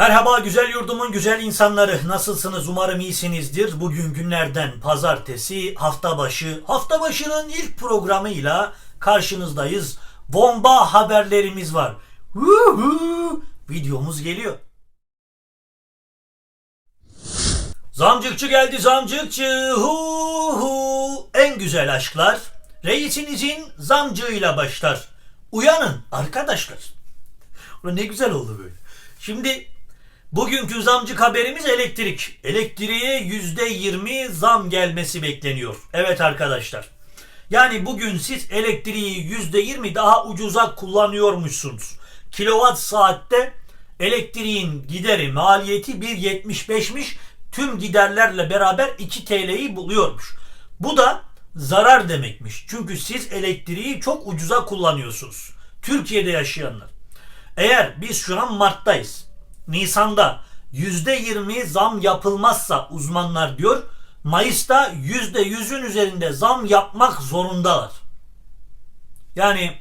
Merhaba güzel yurdumun güzel insanları. Nasılsınız? Umarım iyisinizdir. Bugün günlerden pazartesi hafta başı. Hafta başının ilk programıyla karşınızdayız. Bomba haberlerimiz var. Vuhu! Videomuz geliyor. Zamcıkçı geldi zamcıkçı. Hu hu. En güzel aşklar reisinizin zamcığıyla başlar. Uyanın arkadaşlar. Ne güzel oldu böyle. Şimdi bugünkü zamcık haberimiz elektrik. Elektriğe yüzde yirmi zam gelmesi bekleniyor. Evet arkadaşlar. Yani bugün siz elektriği yüzde yirmi daha ucuza kullanıyormuşsunuz. Kilowatt saatte elektriğin gideri maliyeti 1.75'miş. Tüm giderlerle beraber 2 TL'yi buluyormuş. Bu da zarar demekmiş. Çünkü siz elektriği çok ucuza kullanıyorsunuz. Türkiye'de yaşayanlar. Eğer biz şu an Mart'tayız. Nisan'da %20 zam yapılmazsa uzmanlar diyor Mayıs'ta %100'ün üzerinde zam yapmak zorundalar. Yani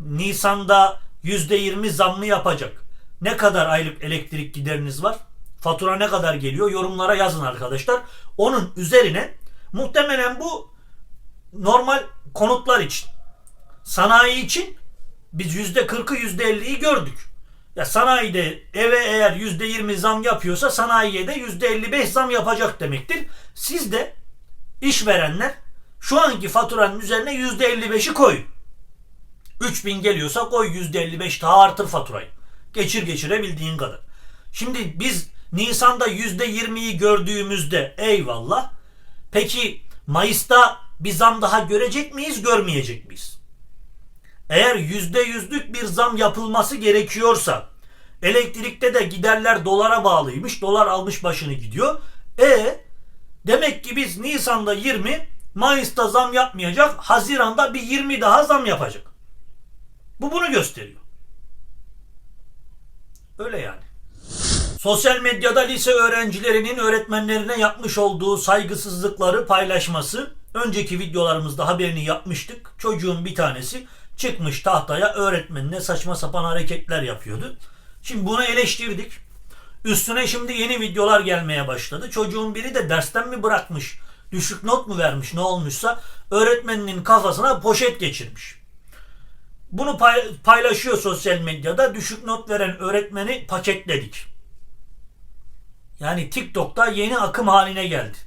Nisan'da %20 zam mı yapacak? Ne kadar aylık elektrik gideriniz var? Fatura ne kadar geliyor? Yorumlara yazın arkadaşlar. Onun üzerine muhtemelen bu normal konutlar için. Sanayi için biz %40'ı %50'yi gördük. Ya sanayide eve eğer %20 zam yapıyorsa sanayiye de %55 zam yapacak demektir. Siz de işverenler şu anki faturanın üzerine %55'i koy. 3000 geliyorsa koy %55 daha artır faturayı. Geçir geçirebildiğin kadar. Şimdi biz Nisan'da %20'yi gördüğümüzde eyvallah. Peki Mayıs'ta bir zam daha görecek miyiz, görmeyecek miyiz? Eğer %100'lük bir zam yapılması gerekiyorsa elektrikte de giderler dolara bağlıymış. Dolar almış başını gidiyor. E demek ki biz Nisan'da 20, Mayıs'ta zam yapmayacak. Haziran'da bir 20 daha zam yapacak. Bu bunu gösteriyor. Öyle yani. Sosyal medyada lise öğrencilerinin öğretmenlerine yapmış olduğu saygısızlıkları paylaşması. Önceki videolarımızda haberini yapmıştık. Çocuğun bir tanesi çıkmış tahtaya öğretmenine saçma sapan hareketler yapıyordu. Şimdi bunu eleştirdik. Üstüne şimdi yeni videolar gelmeye başladı. Çocuğun biri de dersten mi bırakmış, düşük not mu vermiş ne olmuşsa öğretmeninin kafasına poşet geçirmiş. Bunu pay- paylaşıyor sosyal medyada. Düşük not veren öğretmeni paketledik. Yani TikTok'ta yeni akım haline geldi.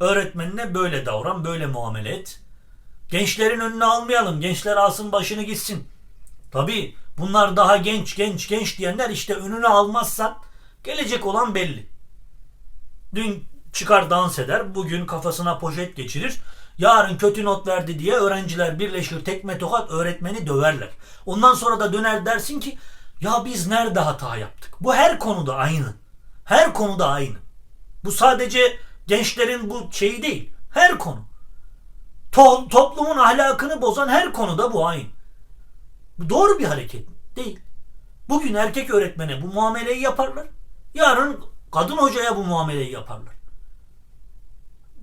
Öğretmenine böyle davran, böyle muamele et. Gençlerin önüne almayalım. Gençler alsın başını gitsin. Tabi bunlar daha genç genç genç diyenler işte önüne almazsan gelecek olan belli. Dün çıkar dans eder. Bugün kafasına poşet geçirir. Yarın kötü not verdi diye öğrenciler birleşir tekme tokat öğretmeni döverler. Ondan sonra da döner dersin ki ya biz nerede hata yaptık? Bu her konuda aynı. Her konuda aynı. Bu sadece gençlerin bu şeyi değil. Her konu. To- toplumun ahlakını bozan her konuda bu. Bu doğru bir hareket mi? Değil. Bugün erkek öğretmene bu muameleyi yaparlar. Yarın kadın hocaya bu muameleyi yaparlar.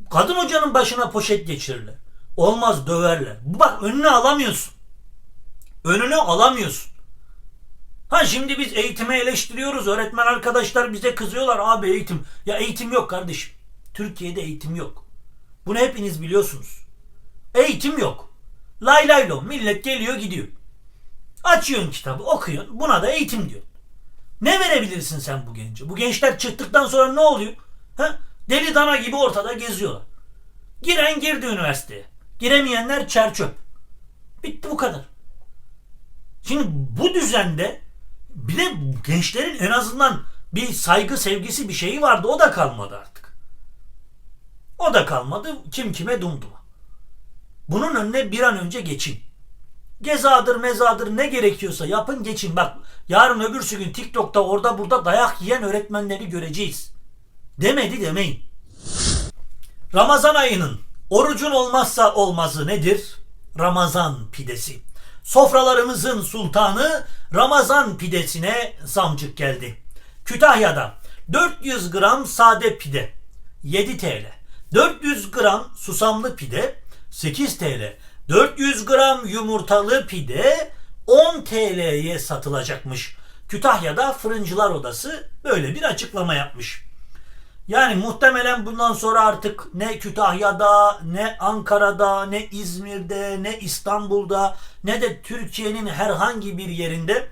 Kadın hocanın başına poşet geçirirler. Olmaz döverler. Bak önüne alamıyorsun. Önüne alamıyorsun. Ha şimdi biz eğitimi eleştiriyoruz. Öğretmen arkadaşlar bize kızıyorlar. Abi eğitim. Ya eğitim yok kardeşim. Türkiye'de eğitim yok. Bunu hepiniz biliyorsunuz. Eğitim yok. Lay lay lo. Millet geliyor gidiyor. Açıyorsun kitabı okuyorsun. Buna da eğitim diyor. Ne verebilirsin sen bu gence? Bu gençler çıktıktan sonra ne oluyor? Ha? Deli dana gibi ortada geziyorlar. Giren girdi üniversiteye. Giremeyenler çerçöp. Bitti bu kadar. Şimdi bu düzende bir de gençlerin en azından bir saygı sevgisi bir şeyi vardı. O da kalmadı artık. O da kalmadı. Kim kime dumduma. Bunun önüne bir an önce geçin. Gezadır mezadır ne gerekiyorsa yapın geçin. Bak yarın öbürsü gün TikTok'ta orada burada dayak yiyen öğretmenleri göreceğiz. Demedi demeyin. Ramazan ayının orucun olmazsa olmazı nedir? Ramazan pidesi. Sofralarımızın sultanı Ramazan pidesine zamcık geldi. Kütahya'da 400 gram sade pide 7 TL. 400 gram susamlı pide 8 TL. 400 gram yumurtalı pide 10 TL'ye satılacakmış. Kütahya'da Fırıncılar Odası böyle bir açıklama yapmış. Yani muhtemelen bundan sonra artık ne Kütahya'da, ne Ankara'da, ne İzmir'de, ne İstanbul'da, ne de Türkiye'nin herhangi bir yerinde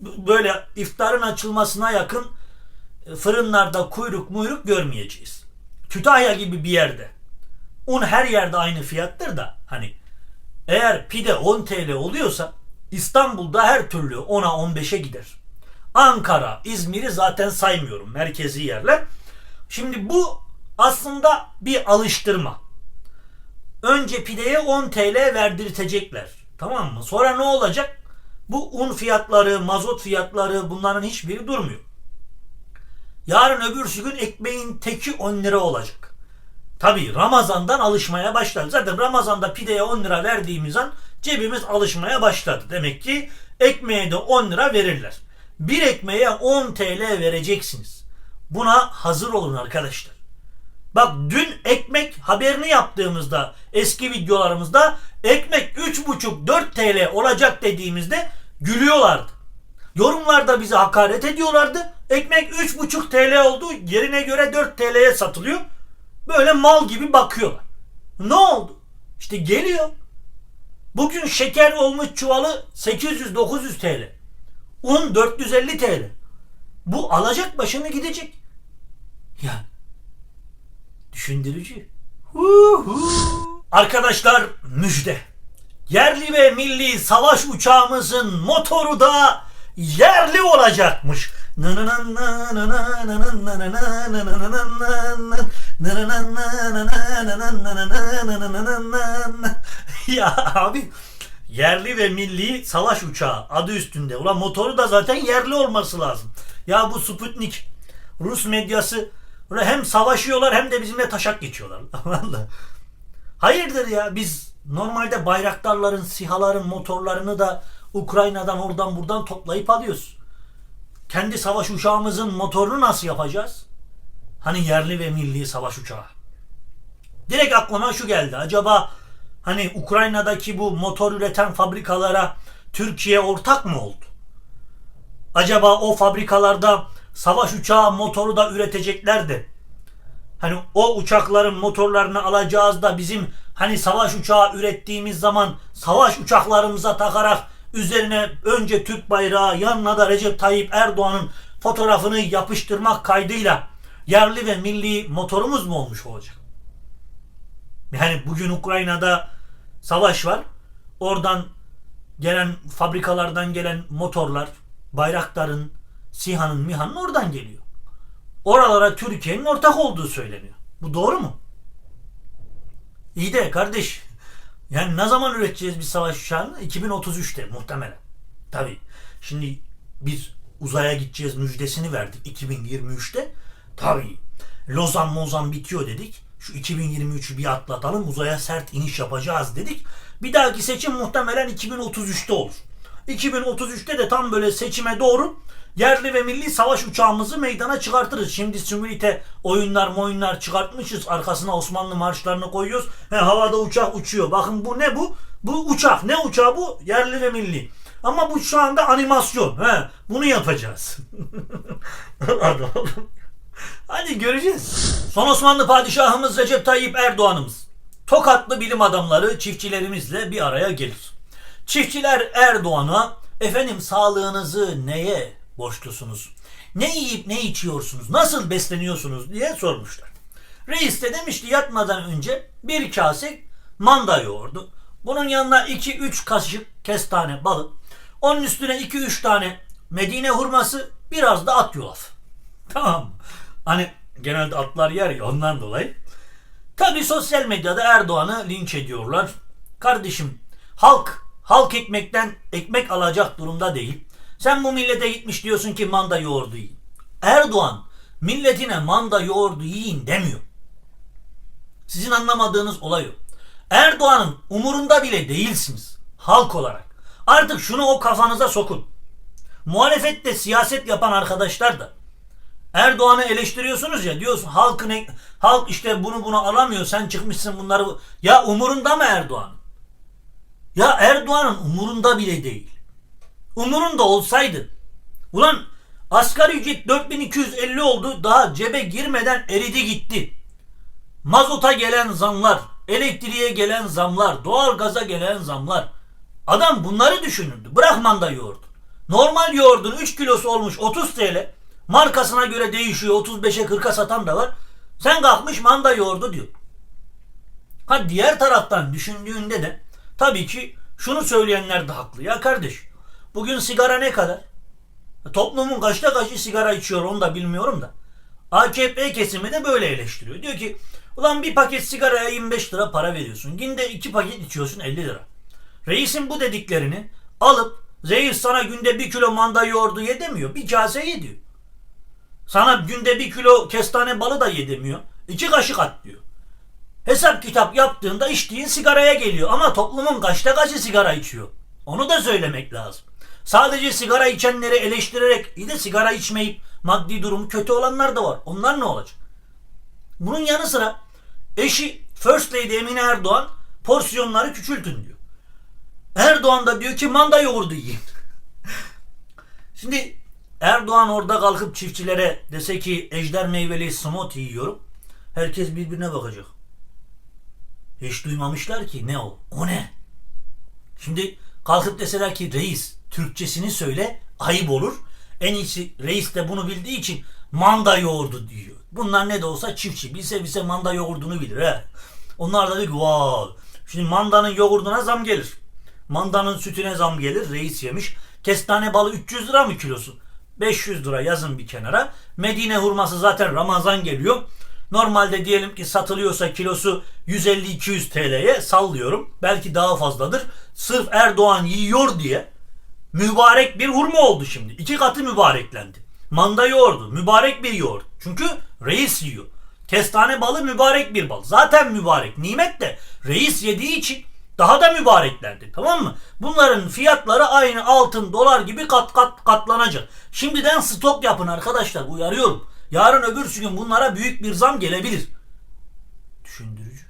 böyle iftarın açılmasına yakın fırınlarda kuyruk muyruk görmeyeceğiz. Kütahya gibi bir yerde. Un her yerde aynı fiyattır da hani eğer pide 10 TL oluyorsa İstanbul'da her türlü 10'a 15'e gider. Ankara, İzmir'i zaten saymıyorum merkezi yerler. Şimdi bu aslında bir alıştırma. Önce pideye 10 TL verdirtecekler. Tamam mı? Sonra ne olacak? Bu un fiyatları, mazot fiyatları bunların hiçbiri durmuyor. Yarın öbürsü gün ekmeğin teki 10 lira olacak. Tabi Ramazan'dan alışmaya başladı. Zaten Ramazan'da pideye 10 lira verdiğimiz an cebimiz alışmaya başladı. Demek ki ekmeğe de 10 lira verirler. Bir ekmeğe 10 TL vereceksiniz. Buna hazır olun arkadaşlar. Bak dün ekmek haberini yaptığımızda eski videolarımızda ekmek 3,5-4 TL olacak dediğimizde gülüyorlardı. Yorumlarda bize hakaret ediyorlardı. Ekmek 3,5 TL oldu. Yerine göre 4 TL'ye satılıyor. Böyle mal gibi bakıyorlar. Ne oldu? İşte geliyor. Bugün şeker olmuş çuvalı 800-900 TL. Un 450 TL. Bu alacak başını gidecek. Yani düşündürücü. Huhu. Arkadaşlar müjde. Yerli ve milli savaş uçağımızın motoru da yerli olacakmış. ya abi yerli ve milli savaş uçağı adı üstünde. Ulan motoru da zaten yerli olması lazım. Ya bu Sputnik Rus medyası hem savaşıyorlar hem de bizimle taşak geçiyorlar. Hayırdır ya biz normalde bayraktarların, sihaların motorlarını da Ukrayna'dan oradan buradan toplayıp alıyoruz. Kendi savaş uçağımızın motorunu nasıl yapacağız? Hani yerli ve milli savaş uçağı. Direkt aklıma şu geldi. Acaba hani Ukrayna'daki bu motor üreten fabrikalara Türkiye ortak mı oldu? Acaba o fabrikalarda savaş uçağı motoru da üretecekler de hani o uçakların motorlarını alacağız da bizim hani savaş uçağı ürettiğimiz zaman savaş uçaklarımıza takarak üzerine önce Türk bayrağı yanına da Recep Tayyip Erdoğan'ın fotoğrafını yapıştırmak kaydıyla yerli ve milli motorumuz mu olmuş olacak? Yani bugün Ukrayna'da savaş var. Oradan gelen fabrikalardan gelen motorlar Bayraktar'ın, SİHA'nın, MİHA'nın oradan geliyor. Oralara Türkiye'nin ortak olduğu söyleniyor. Bu doğru mu? İyi de kardeş yani ne zaman üreteceğiz bir savaş uçağını? 2033'te muhtemelen. Tabii. Şimdi biz uzaya gideceğiz müjdesini verdik 2023'te. Tabii. Lozan Mozan bitiyor dedik. Şu 2023'ü bir atlatalım uzaya sert iniş yapacağız dedik. Bir dahaki seçim muhtemelen 2033'te olur. 2033'te de tam böyle seçime doğru yerli ve milli savaş uçağımızı meydana çıkartırız. Şimdi simülite oyunlar oyunlar çıkartmışız. Arkasına Osmanlı marşlarını koyuyoruz. He, havada uçak uçuyor. Bakın bu ne bu? Bu uçak. Ne uçağı bu? Yerli ve milli. Ama bu şu anda animasyon. He, bunu yapacağız. Hadi göreceğiz. Son Osmanlı padişahımız Recep Tayyip Erdoğan'ımız. Tokatlı bilim adamları çiftçilerimizle bir araya gelir. Çiftçiler Erdoğan'a efendim sağlığınızı neye borçlusunuz? Ne yiyip ne içiyorsunuz? Nasıl besleniyorsunuz diye sormuşlar. Reis de demiş ki yatmadan önce bir kase manda yoğurdu. Bunun yanına 2-3 kaşık kestane balık. Onun üstüne 2-3 tane Medine hurması biraz da at yulaf. Tamam? Hani genelde atlar yer ya ondan dolayı. Tabi sosyal medyada Erdoğan'ı linç ediyorlar. Kardeşim halk halk ekmekten ekmek alacak durumda değil. Sen bu millete gitmiş diyorsun ki manda yoğurdu yiyin. Erdoğan milletine manda yoğurdu yiyin demiyor. Sizin anlamadığınız olay o. Erdoğan'ın umurunda bile değilsiniz halk olarak. Artık şunu o kafanıza sokun. Muhalefette siyaset yapan arkadaşlar da Erdoğan'ı eleştiriyorsunuz ya diyorsun halkın halk işte bunu bunu alamıyor sen çıkmışsın bunları ya umurunda mı Erdoğan? Ya Erdoğan'ın umurunda bile değil. Umurunda olsaydı Ulan asgari ücret 4250 oldu daha cebe girmeden eridi gitti. Mazota gelen zamlar, elektriğe gelen zamlar, doğalgaza gelen zamlar. Adam bunları düşünürdü. Bırak manda yoğurdu. Normal yoğurdun 3 kilosu olmuş 30 TL. Markasına göre değişiyor. 35'e 40'a satan da var. Sen kalkmış manda yoğurdu diyor. Ha diğer taraftan düşündüğünde de tabii ki şunu söyleyenler de haklı. Ya kardeş bugün sigara ne kadar? Toplumun kaçta kaçı sigara içiyor onu da bilmiyorum da. AKP kesimi de böyle eleştiriyor. Diyor ki ulan bir paket sigaraya 25 lira para veriyorsun. Günde iki paket içiyorsun 50 lira. Reisin bu dediklerini alıp Reis sana günde bir kilo manda yoğurdu ye demiyor. Bir kase ye diyor. Sana günde bir kilo kestane balı da ye demiyor. İki kaşık at diyor. Hesap kitap yaptığında içtiğin sigaraya geliyor. Ama toplumun kaçta kaçı sigara içiyor? Onu da söylemek lazım. Sadece sigara içenleri eleştirerek iyi de sigara içmeyip maddi durumu kötü olanlar da var. Onlar ne olacak? Bunun yanı sıra eşi First Lady Emine Erdoğan porsiyonları küçültün diyor. Erdoğan da diyor ki manda yoğurdu yiyin. Şimdi Erdoğan orada kalkıp çiftçilere dese ki ejder meyveli smoothie yiyorum. Herkes birbirine bakacak. Hiç duymamışlar ki ne o? O ne? Şimdi kalkıp deseler ki reis Türkçesini söyle ayıp olur. En iyisi reis de bunu bildiği için manda yoğurdu diyor. Bunlar ne de olsa çiftçi. Bilse bilse manda yoğurdunu bilir he. Onlar da diyor ki wow. Şimdi mandanın yoğurduna zam gelir. Mandanın sütüne zam gelir. Reis yemiş. Kestane balı 300 lira mı kilosu? 500 lira yazın bir kenara. Medine hurması zaten Ramazan geliyor. Normalde diyelim ki satılıyorsa kilosu 150-200 TL'ye sallıyorum. Belki daha fazladır. Sırf Erdoğan yiyor diye mübarek bir hurma oldu şimdi. İki katı mübareklendi. Manda yoğurdu. Mübarek bir yoğurt. Çünkü reis yiyor. Kestane balı mübarek bir bal. Zaten mübarek. Nimet de reis yediği için daha da mübareklendi. Tamam mı? Bunların fiyatları aynı altın, dolar gibi kat kat katlanacak. Şimdiden stok yapın arkadaşlar. Uyarıyorum. Yarın öbürsü gün bunlara büyük bir zam gelebilir. Düşündürücü.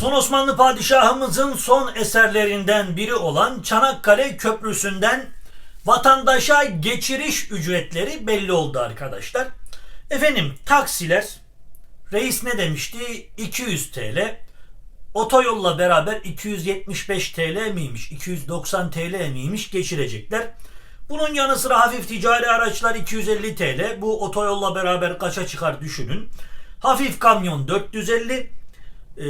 Son Osmanlı padişahımızın son eserlerinden biri olan Çanakkale Köprüsü'nden vatandaşa geçiriş ücretleri belli oldu arkadaşlar. Efendim taksiler reis ne demişti? 200 TL. Otoyolla beraber 275 TL miymiş? 290 TL miymiş? Geçirecekler. Bunun yanı sıra hafif ticari araçlar 250 TL. Bu otoyolla beraber kaça çıkar düşünün. Hafif kamyon 450, e,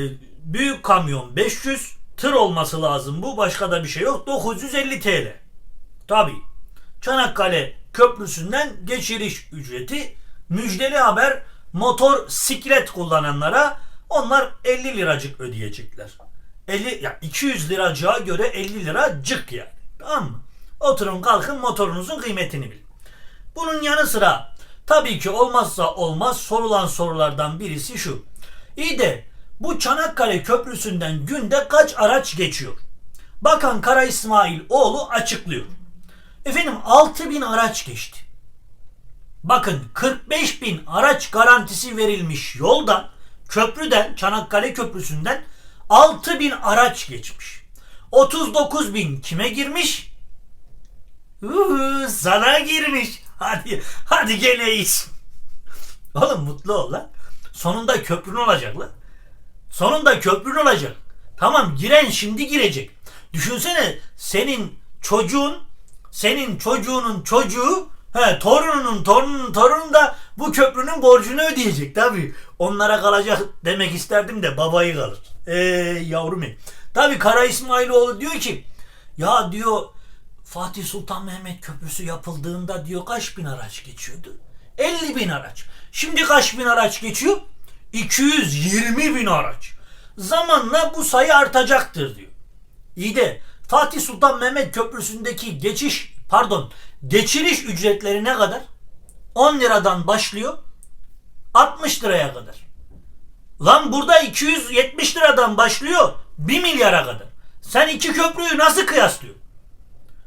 büyük kamyon 500, tır olması lazım bu. Başka da bir şey yok. 950 TL. Tabi. Çanakkale Köprüsü'nden geçiriş ücreti. Müjdeli haber motor siklet kullananlara onlar 50 liracık ödeyecekler. 50 ya 200 liracığa göre 50 liracık yani. Tamam mı? Oturun kalkın motorunuzun kıymetini bilin. Bunun yanı sıra tabii ki olmazsa olmaz sorulan sorulardan birisi şu. İyi de bu Çanakkale Köprüsü'nden günde kaç araç geçiyor? Bakan Kara İsmail oğlu açıklıyor. Efendim 6000 araç geçti. Bakın 45 bin araç garantisi verilmiş yoldan, köprüden, Çanakkale Köprüsü'nden 6 bin araç geçmiş. 39 bin kime girmiş? Uhu, sana girmiş. Hadi, hadi geleyiz. Oğlum mutlu ol lan. Sonunda köprün olacak lan. Sonunda köprün olacak. Tamam giren şimdi girecek. Düşünsene senin çocuğun, senin çocuğunun çocuğu, he, torununun torununun torunu da bu köprünün borcunu ödeyecek tabi. Onlara kalacak demek isterdim de babayı kalır. Eee yavrum benim. Tabi Kara İsmailoğlu diyor ki ya diyor Fatih Sultan Mehmet Köprüsü yapıldığında diyor kaç bin araç geçiyordu? 50 bin araç. Şimdi kaç bin araç geçiyor? 220 bin araç. Zamanla bu sayı artacaktır diyor. İyi de Fatih Sultan Mehmet Köprüsü'ndeki geçiş pardon geçiriş ücretleri ne kadar? 10 liradan başlıyor 60 liraya kadar. Lan burada 270 liradan başlıyor 1 milyara kadar. Sen iki köprüyü nasıl kıyaslıyorsun?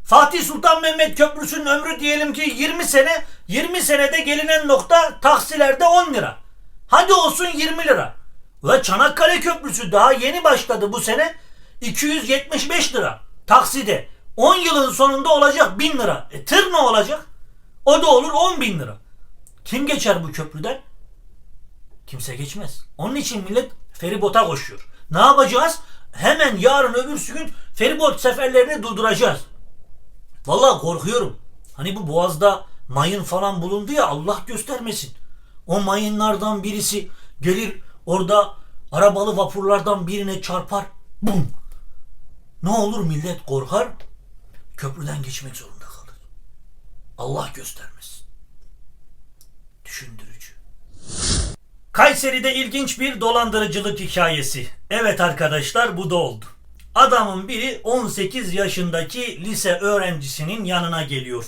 Fatih Sultan Mehmet Köprüsü'nün ömrü diyelim ki 20 sene. 20 senede gelinen nokta taksilerde 10 lira. Hadi olsun 20 lira. Ve Çanakkale Köprüsü daha yeni başladı bu sene. 275 lira takside. 10 yılın sonunda olacak 1000 lira. E tır ne olacak? O da olur 10 bin lira. Kim geçer bu köprüden? Kimse geçmez. Onun için millet feribota koşuyor. Ne yapacağız? Hemen yarın öbürsü gün feribot seferlerini durduracağız. Vallahi korkuyorum. Hani bu boğazda mayın falan bulundu ya Allah göstermesin. O mayınlardan birisi gelir orada arabalı vapurlardan birine çarpar. Bum. Ne olur millet korkar. Köprüden geçmek zorunda kalır. Allah göstermesin. Düşündürücü. Kayseri'de ilginç bir dolandırıcılık hikayesi. Evet arkadaşlar bu da oldu. Adamın biri 18 yaşındaki lise öğrencisinin yanına geliyor.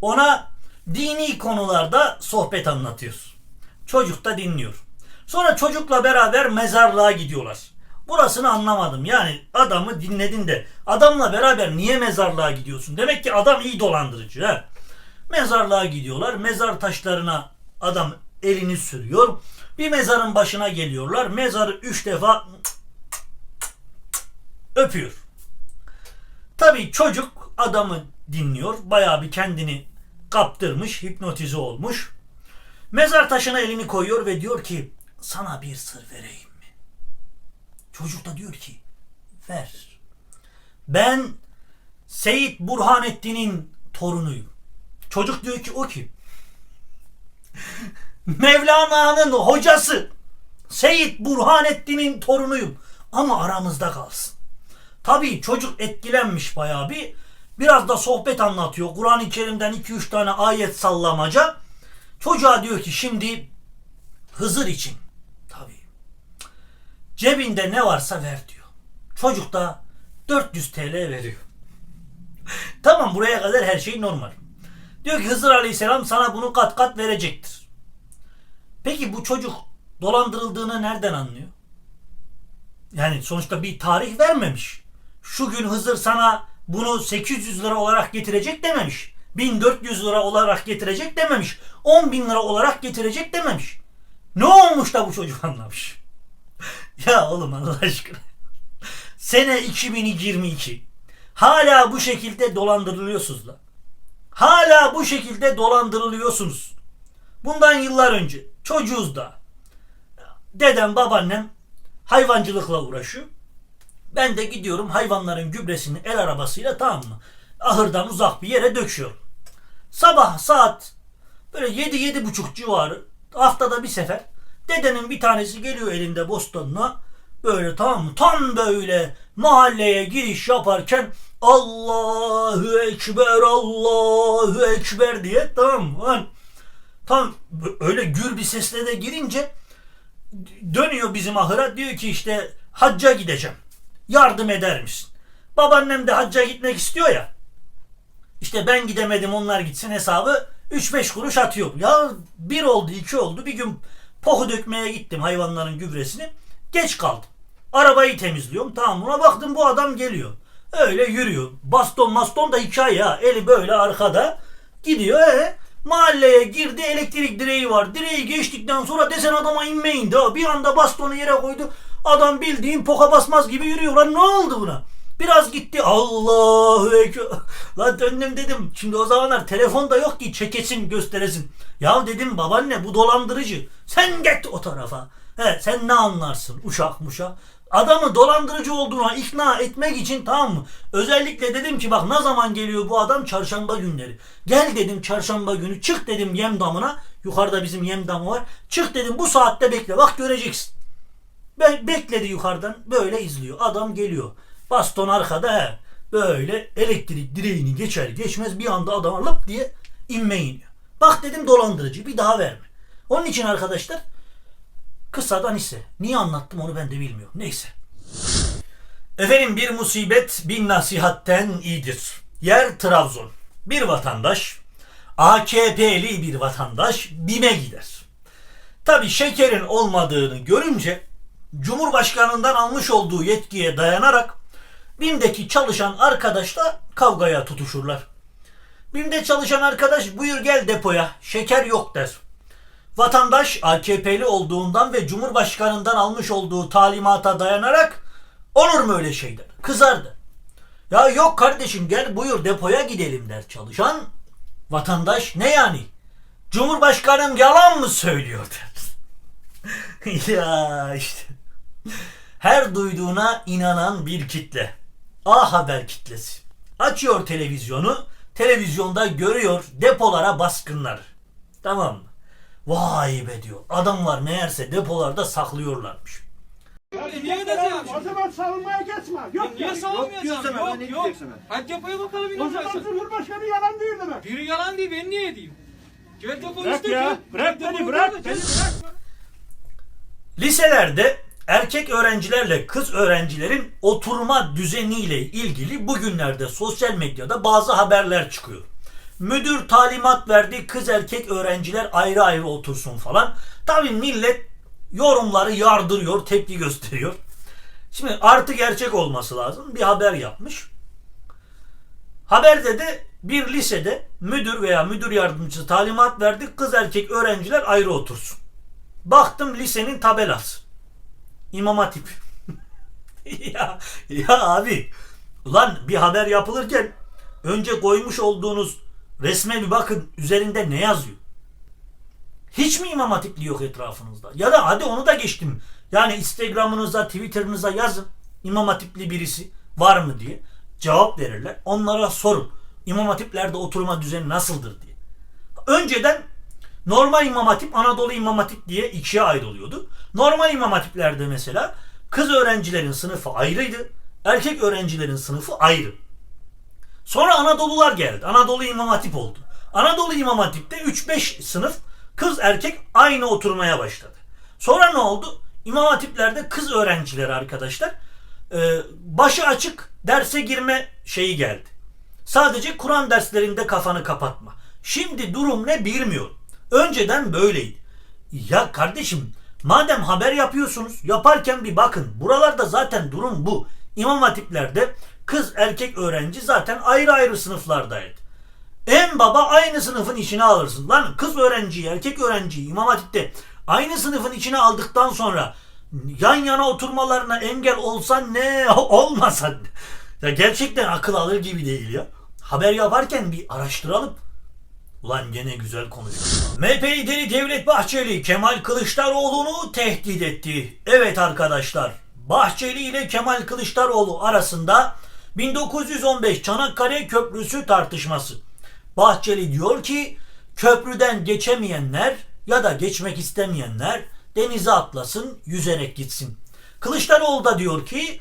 Ona dini konularda sohbet anlatıyor. Çocuk da dinliyor. Sonra çocukla beraber mezarlığa gidiyorlar. Burasını anlamadım. Yani adamı dinledin de adamla beraber niye mezarlığa gidiyorsun? Demek ki adam iyi dolandırıcı. He? Mezarlığa gidiyorlar. Mezar taşlarına adam elini sürüyor. Bir mezarın başına geliyorlar. Mezarı üç defa öpüyor. Tabii çocuk adamı dinliyor. Bayağı bir kendini kaptırmış, hipnotize olmuş. Mezar taşına elini koyuyor ve diyor ki sana bir sır vereyim mi? Çocuk da diyor ki ver. Ben Seyit Burhanettin'in torunuyum. Çocuk diyor ki o kim? Mevlana'nın hocası. Seyit Burhanettin'in torunuyum. Ama aramızda kalsın. Tabii çocuk etkilenmiş bayağı bir. Biraz da sohbet anlatıyor. Kur'an-ı Kerim'den 2-3 tane ayet sallamaca. Çocuğa diyor ki şimdi Hızır için. Tabii. Cebinde ne varsa ver diyor. Çocuk da 400 TL veriyor. tamam buraya kadar her şey normal. Diyor ki Hızır Aleyhisselam sana bunu kat kat verecektir. Peki bu çocuk dolandırıldığını nereden anlıyor? Yani sonuçta bir tarih vermemiş. Şu gün Hızır sana bunu 800 lira olarak getirecek dememiş. 1400 lira olarak getirecek dememiş. 10 bin lira olarak getirecek dememiş. Ne olmuş da bu çocuk anlamış? ya oğlum Allah aşkına. Sene 2022. Hala bu şekilde dolandırılıyorsunuz la. Hala bu şekilde dolandırılıyorsunuz. Bundan yıllar önce çocuğuz da. Dedem babaannem hayvancılıkla uğraşıyor. Ben de gidiyorum hayvanların gübresini el arabasıyla tamam mı? Ahırdan uzak bir yere döküyorum. Sabah saat böyle 7 buçuk civarı haftada bir sefer dedenin bir tanesi geliyor elinde bostanına böyle tamam mı? Tam böyle mahalleye giriş yaparken Allahu Ekber Allahu Ekber diye tamam mı? Tam öyle gür bir sesle de girince dönüyor bizim ahıra diyor ki işte hacca gideceğim. Yardım eder misin? Babaannem de hacca gitmek istiyor ya. İşte ben gidemedim onlar gitsin hesabı 3-5 kuruş atıyor. Ya bir oldu iki oldu bir gün pohu dökmeye gittim hayvanların gübresini. Geç kaldım. Arabayı temizliyorum. Tamam buna baktım bu adam geliyor. Öyle yürüyor. Baston maston da hikaye ha. Eli böyle arkada. Gidiyor. E, mahalleye girdi elektrik direği var. Direği geçtikten sonra desen adama inme indi. ha. Bir anda bastonu yere koydu. Adam bildiğin poka basmaz gibi yürüyor. Lan ne oldu buna? Biraz gitti. Allahu ekber. Lan döndüm dedim. Şimdi o zamanlar telefon da yok ki çekesin gösteresin. Ya dedim babaanne bu dolandırıcı. Sen git o tarafa. He, sen ne anlarsın uşak muşak. Adamı dolandırıcı olduğuna ikna etmek için tamam mı? Özellikle dedim ki bak ne zaman geliyor bu adam çarşamba günleri. Gel dedim çarşamba günü çık dedim yem damına. Yukarıda bizim yem damı var. Çık dedim bu saatte bekle bak göreceksin. Be- bekledi yukarıdan böyle izliyor. Adam geliyor. Baston arkada he. Böyle elektrik direğini geçer geçmez bir anda adam lıp diye inme iniyor. Bak dedim dolandırıcı bir daha verme. Onun için arkadaşlar kısadan ise niye anlattım onu ben de bilmiyorum. Neyse. Efendim bir musibet bin nasihatten iyidir. Yer Trabzon. Bir vatandaş AKP'li bir vatandaş BİM'e gider. Tabi şekerin olmadığını görünce Cumhurbaşkanından almış olduğu yetkiye dayanarak BİM'deki çalışan arkadaşla kavgaya tutuşurlar. BİM'de çalışan arkadaş buyur gel depoya şeker yok der. Vatandaş AKP'li olduğundan ve Cumhurbaşkanından almış olduğu talimata dayanarak olur mu öyle şey der. Kızardı. Ya yok kardeşim gel buyur depoya gidelim der çalışan. Vatandaş ne yani? Cumhurbaşkanım yalan mı söylüyor der. ya işte. Her duyduğuna inanan bir kitle. A Haber kitlesi. Açıyor televizyonu. Televizyonda görüyor depolara baskınlar. Tamam mı? Vay be diyor. Adamlar meğerse depolarda saklıyorlarmış. Niye ödeyeceğim O zaman savunmaya geçme. Yok Niye yani. savunmayacağım? diyorsan Yok yok. ben? Hadi yapaya bakalım O zaman inanacaksın. Cumhurbaşkanı yalan değil demek. Biri yalan değil ben niye edeyim? Gel de konuş Bırak de ya, bırak de beni, bırak de, beni. Liselerde erkek öğrencilerle kız öğrencilerin oturma düzeniyle ilgili bugünlerde sosyal medyada bazı haberler çıkıyor. Müdür talimat verdi kız erkek öğrenciler ayrı ayrı otursun falan. Tabii millet yorumları yardırıyor, tepki gösteriyor. Şimdi artı gerçek olması lazım. Bir haber yapmış. Haberde de bir lisede müdür veya müdür yardımcısı talimat verdi kız erkek öğrenciler ayrı otursun. Baktım lisenin tabelası. İmam Hatip. ya, ya abi. Ulan bir haber yapılırken önce koymuş olduğunuz resme bir bakın üzerinde ne yazıyor. Hiç mi İmam Hatipli yok etrafınızda? Ya da hadi onu da geçtim. Yani Instagram'ınıza, Twitter'ınıza yazın. İmam Hatipli birisi var mı diye. Cevap verirler. Onlara sorun. İmam Hatiplerde oturma düzeni nasıldır diye. Önceden normal İmam Hatip, Anadolu İmam Hatip diye ikiye ayrılıyordu. Normal İmam Hatiplerde mesela kız öğrencilerin sınıfı ayrıydı. Erkek öğrencilerin sınıfı ayrı. Sonra Anadolular geldi. Anadolu İmam Hatip oldu. Anadolu İmam Hatip'te 3-5 sınıf kız erkek aynı oturmaya başladı. Sonra ne oldu? İmam Hatiplerde kız öğrenciler arkadaşlar e, başı açık derse girme şeyi geldi. Sadece Kur'an derslerinde kafanı kapatma. Şimdi durum ne bilmiyorum. Önceden böyleydi. Ya kardeşim madem haber yapıyorsunuz yaparken bir bakın. Buralarda zaten durum bu. İmam hatiplerde kız erkek öğrenci zaten ayrı ayrı sınıflardaydı. En baba aynı sınıfın içine alırsın. Lan kız öğrenciyi, erkek öğrenciyi İmam Hatip'te aynı sınıfın içine aldıktan sonra yan yana oturmalarına engel olsan ne olmasan ya gerçekten akıl alır gibi değil ya. Haber yaparken bir araştıralım. Ulan gene güzel konuşuyor. MHP Devlet Bahçeli Kemal Kılıçdaroğlu'nu tehdit etti. Evet arkadaşlar Bahçeli ile Kemal Kılıçdaroğlu arasında 1915 Çanakkale Köprüsü tartışması. Bahçeli diyor ki köprüden geçemeyenler ya da geçmek istemeyenler denize atlasın yüzerek gitsin. Kılıçdaroğlu da diyor ki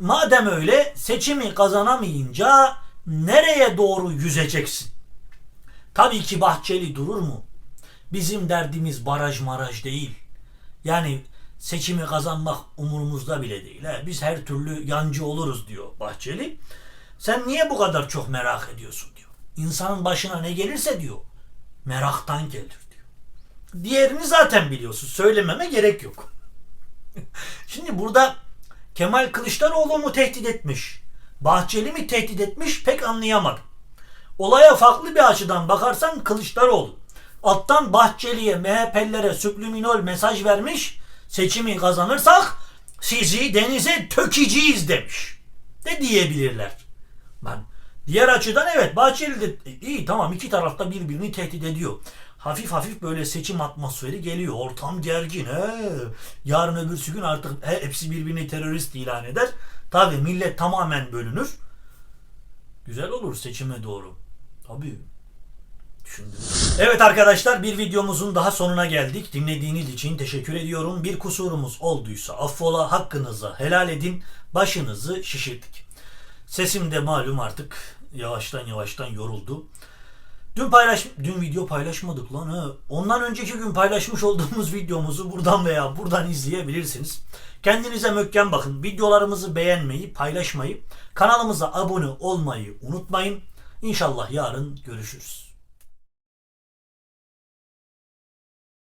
madem öyle seçimi kazanamayınca nereye doğru yüzeceksin? Tabii ki Bahçeli durur mu? Bizim derdimiz baraj maraj değil. Yani seçimi kazanmak umurumuzda bile değil. He. Biz her türlü yancı oluruz diyor Bahçeli. Sen niye bu kadar çok merak ediyorsun diyor. İnsanın başına ne gelirse diyor meraktan gelir diyor. Diğerini zaten biliyorsun. Söylememe gerek yok. Şimdi burada Kemal Kılıçdaroğlu mu tehdit etmiş? Bahçeli mi tehdit etmiş? Pek anlayamadım. Olaya farklı bir açıdan bakarsan Kılıçdaroğlu. Alttan Bahçeli'ye, MHP'lilere subliminal mesaj vermiş. Seçimi kazanırsak sizi denize tökeceğiz demiş. De diyebilirler. Ben diğer açıdan evet Bahçeli de iyi tamam iki tarafta birbirini tehdit ediyor. Hafif hafif böyle seçim atmosferi geliyor. Ortam gergin. He. Yarın öbürsü gün artık he, hepsi birbirini terörist ilan eder. Tabi millet tamamen bölünür. Güzel olur seçime doğru. Tabii. Düşündüm. Evet arkadaşlar bir videomuzun daha sonuna geldik. Dinlediğiniz için teşekkür ediyorum. Bir kusurumuz olduysa affola hakkınızı helal edin. Başınızı şişirdik. Sesim de malum artık yavaştan yavaştan yoruldu. Dün paylaş dün video paylaşmadık lan ha. Ondan önceki gün paylaşmış olduğumuz videomuzu buradan veya buradan izleyebilirsiniz. Kendinize mökken bakın. Videolarımızı beğenmeyi, paylaşmayı, kanalımıza abone olmayı unutmayın. İnşallah yarın görüşürüz.